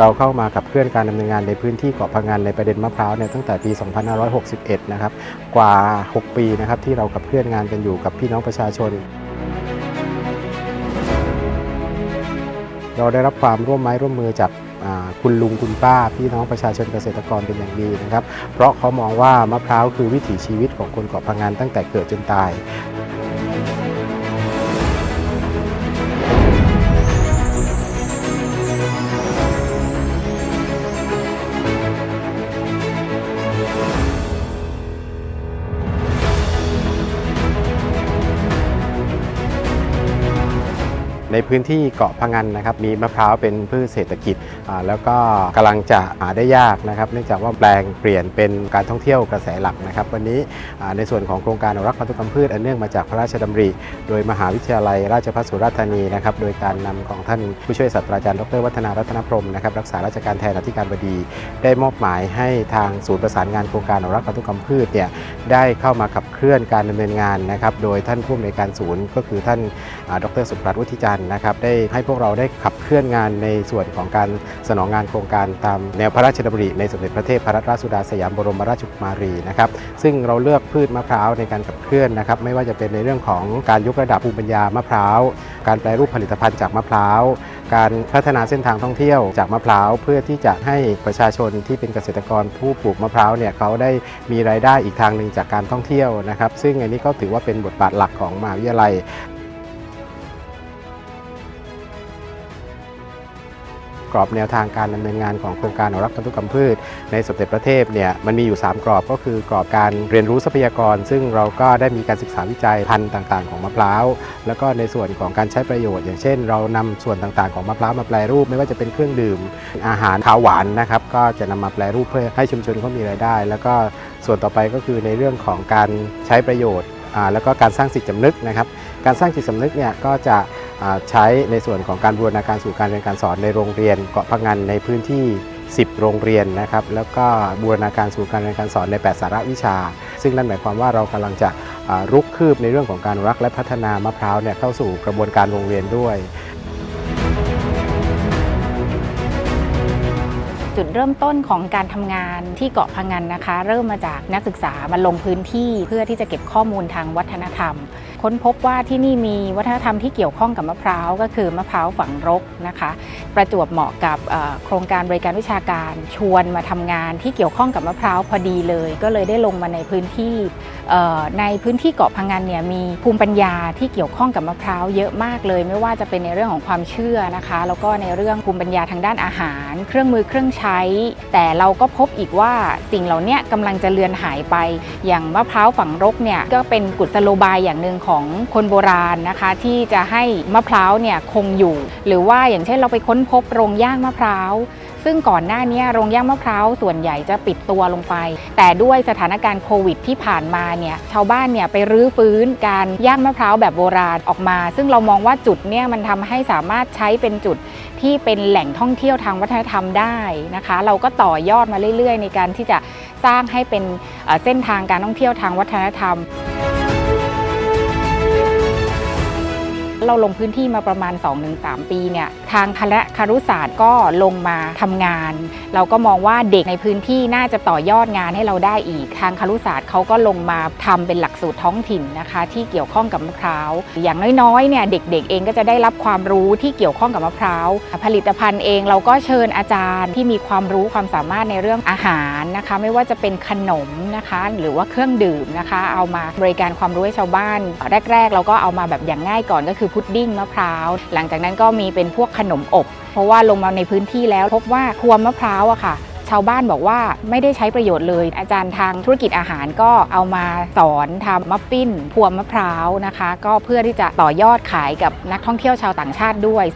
เราเข้ามาขับเคลื่อนการดำเนินงานในพื้นที่เกาะพังงานในประเด็นมะพร้าวเนี่ยตั้งแต่ปี 2561 นะครับ กว่า 6 ปีนะครับที่เราขับเคลื่อนงานกันอยู่กับพี่น้องประชาชน เราได้รับความร่วมไม้ร่วมมือจากคุณลุงคุณป้า พี่น้องประชาชนเกษตรกรเป็นอย่างดีนะครับ เพราะเขามองว่ามะพร้าวคือวิถีชีวิตของคนเกาะพังงานตั้งแต่เกิดจนตาย พื้นที่เกาะพังงันนะครับมีมะพร้าวเป็นพืชเศรษฐกิจอ่าแล้วก็กำลังจะหาได้ยากนะครับเนื่องจากว่าแปลงเปลี่ยนเป็นการท่องเที่ยวกระแสหลักนะครับ วันนี้อ่าในส่วนของโครงการอนุรักษ์พันธุกรรมพืชอันเนื่องมาจากพระราชดำริ โดยมหาวิทยาลัยราชภัฏสุราษฎร์ธานีนะครับโดยการนำของท่านผู้ช่วยศาสตราจารย์ดรวัฒนารัตนพรมนะครับรักษาราชการแทนอธิการบดี ได้มอบหมายให้ทางศูนย์ประสานงานโครงการอนุรักษ์พันธุกรรมพืชเนี่ย ได้เข้ามาขับเคลื่อนการดำเนินงานนะครับ โดยท่านผู้อำนวยการศูนย์ ก็คือท่านดรสุปรัตน์วุฒิจันทร์นะครับ ได้ให้พวกเราได้ขับเคลื่อนงานในส่วนของการสนองงานโครงการตามแนวพระราชดำริในสมเด็จพระเทพรัตนราชสุดาสยามบรมราชกุมารีนะครับ ซึ่งเราเลือกพืชมะพร้าวในการขับเคลื่อนนะครับ ไม่ว่าจะเป็นในเรื่องของการยกระดับภูมิปัญญามะพร้าว การแปรรูปผลิตภัณฑ์จากมะพร้าว การพัฒนาเส้นทางท่องเที่ยวจากมะพร้าว เพื่อที่จะให้ประชาชนที่เป็นเกษตรกรผู้ปลูกมะพร้าวเนี่ยเขาได้มีรายได้อีกทางหนึ่งจากการท่องเที่ยวนะครับ ซึ่งอันนี้ก็ถือว่าเป็นบทบาทหลักของมหาวิทยาลัย กรอบแนวทางการดำเนินงานของโครงการอนุรักษ์พันธุกรรมพืช ในสมเด็จพระเทพเนี่ยมันมีอยู่ 3 กรอบก็คือกรอบการเรียนรู้ทรัพยากร ซึ่งเราก็ได้มีการศึกษาวิจัยพันธุ์ต่าง ๆ ของมะพร้าว แล้วก็ในส่วนของการใช้ประโยชน์ อย่างเช่น เรานำส่วนต่างๆของมะพร้าวมาแปลรูป ไม่ว่าจะเป็นเครื่องดื่ม อาหารขาวหวานนะครับก็จะนำมาแปลรูปเพื่อให้ชุมชนเขามีรายได้ แล้วก็ส่วนต่อไปก็คือในเรื่องของการใช้ประโยชน์แล้วก็การสร้างจิตสำนึกนะครับการสร้างจิตสำนึกเนี่ยก็จะ ใช้ในส่วนของการบูรณาการสู่การเรียนการสอนในโรงเรียนเกาะพังงันในพื้นที่ 10 โรงเรียนนะครับแล้วก็บูรณาการสู่การเรียนการสอนใน 8 สาระวิชา ซึ่งนั่นหมายความว่าเรากำลังจะรุกคืบในเรื่องของการรักและพัฒนามะพร้าวเนี่ยเข้าสู่กระบวนการโรงเรียนด้วย จุดเริ่มต้นของการทำงานที่เกาะพังงันนะคะ เริ่มมาจากนักศึกษามาลงพื้นที่เพื่อที่จะเก็บข้อมูลทางวัฒนธรรมค้นพบว่าที่นี่มีวัฒนธรรมที่เกี่ยวข้องกับมะพร้าวก็คือมะพร้าวฝังรกนะคะ ประจวบเหมาะกับโครงการบริการวิชาการ ชวนมาทำงานที่เกี่ยวข้องกับมะพร้าวพอดีเลย ก็เลยได้ลงมาในพื้นที่ในพื้นที่เกาะพังงันเนี่ยมีภูมิปัญญาที่เกี่ยวข้องกับมะพร้าวเยอะมากเลย ไม่ว่าจะเป็นในเรื่องของความเชื่อนะคะ แล้วก็ในเรื่องภูมิปัญญาทางด้านอาหาร เครื่องมือเครื่องใช้ แต่เราก็พบอีกว่าสิ่งเหล่านี้กำลังจะเลือนหายไป อย่างมะพร้าวฝังรกเนี่ยก็เป็นกุศโลบายอย่างหนึ่งของคนโบราณนะคะ ที่จะให้มะพร้าวเนี่ยคงอยู่ หรือว่าอย่างเช่นเราไปค้นพบโรงย่างมะพร้าวซึ่งก่อนหน้านี้โรงย่างมะพร้าวส่วนใหญ่จะปิดตัวลงไป แต่ด้วยสถานการณ์โควิดที่ผ่านมาเนี่ยชาวบ้านเนี่ยไปรื้อฟื้นการย่างมะพร้าวแบบโบราณออกมา ซึ่งเรามองว่าจุดเนี่ยมันทำให้สามารถใช้เป็นจุดที่เป็นแหล่งท่องเที่ยวทางวัฒนธรรมได้นะคะ เราก็ต่อยอดมาเรื่อย ๆ ในการที่จะสร้างให้เป็นเส้นทางการท่องเที่ยวทางวัฒนธรรม เราลงพื้นที่มาประมาณ 2-3 ปีเนี่ยทางคณะคารุศาสตร์ก็ลงมาทำงาน เราก็มองว่าเด็กในพื้นที่น่าจะต่อยอดงานให้เราได้อีก ทางคารุศาสตร์เขาก็ลงมาทำเป็นหลักสูตรท้องถิ่นนะคะ ที่เกี่ยวข้องกับมะพร้าวอย่างน้อยๆเนี่ยเด็กๆเองก็จะได้รับความรู้ที่เกี่ยวข้องกับมะพร้าวผลิตภัณฑ์เองเราก็เชิญอาจารย์ที่มีความรู้ความสามารถในเรื่องอาหารนะคะ ไม่ว่าจะเป็นขนมนะคะ หรือว่าเครื่องดื่มนะคะ เอามาบริการความรู้ให้ชาวบ้านแรก ๆ เราก็เอามาแบบอย่างง่ายก่อนก็คือพุดดิ้งมะพร้าว หลังจากนั้นก็มีเป็นพวกขนมอบ เพราะว่าลงมาในพื้นที่แล้ว พบว่าพวงมะพร้าวอะค่ะชาวบ้านบอกว่าไม่ได้ใช้ประโยชน์เลย อาจารย์ทางธุรกิจอาหารก็เอามาสอนทำมัฟฟินพวงมะพร้าวนะคะ ก็เพื่อที่จะต่อยอดขายกับนักท่องเที่ยวชาวต่างชาติด้วย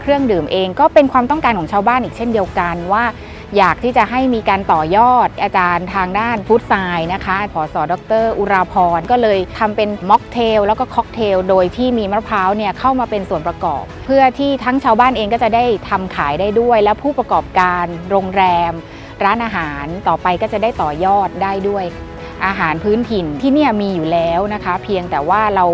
เครื่องดื่มเองก็เป็นความต้องการของชาวบ้านอีกเช่นเดียวกันว่า อยากที่จะให้มีการต่อยอดอาจารย์ทางด้านฟู้ดไซน์นะคะผอสอดร อุราพรก็เลยทำเป็นม็อกเทลแล้วก็ค็อกเทลโดยที่มีมะพร้าวเนี่ยเข้ามาเป็นส่วนประกอบ เพื่อที่ทั้งชาวบ้านเองก็จะได้ทำขายได้ด้วย และผู้ประกอบการโรงแรม ร้านอาหารต่อไปก็จะได้ต่อยอดได้ด้วยอาหารพื้นถิ่นที่เนี่ยมีอยู่แล้วนะคะ เพียงแต่ว่าเรา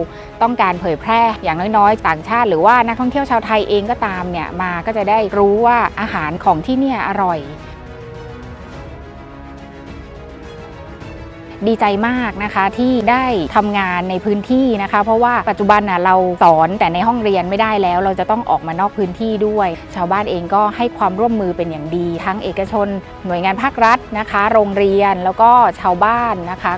ต้องการเผยแพร่อย่างน้อยๆ ต่างชาติ หรือว่านักท่องเที่ยวชาวไทยเองก็ตามเนี่ยมาก็จะได้รู้ว่าอาหารของที่เนี่ยอร่อย ดีใจมากนะคะที่ได้ทำงานในพื้นที่นะคะ เพราะว่าปัจจุบันนะเราสอนแต่ในห้องเรียนไม่ได้แล้ว เราจะต้องออกมานอกพื้นที่ด้วย ชาวบ้านเองก็ให้ความร่วมมือเป็นอย่างดี ทั้งเอกชน หน่วยงานภาครัฐนะคะ โรงเรียนแล้วก็ชาวบ้านนะคะ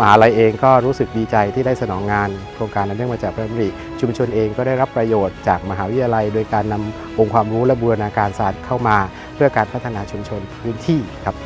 มหาลัยเองก็รู้สึกดีใจที่ได้สนองงาน โครงการนั้นเนื่องมาจากพระรดำริชุมชนเองก็ได้รับประโยชน์จากมหาวิทยาลัย โดยการนำองค์ความรู้และบูรณาการศาสตร์เข้ามา เพื่อการพัฒนาชุมชนพื้นที่ครับ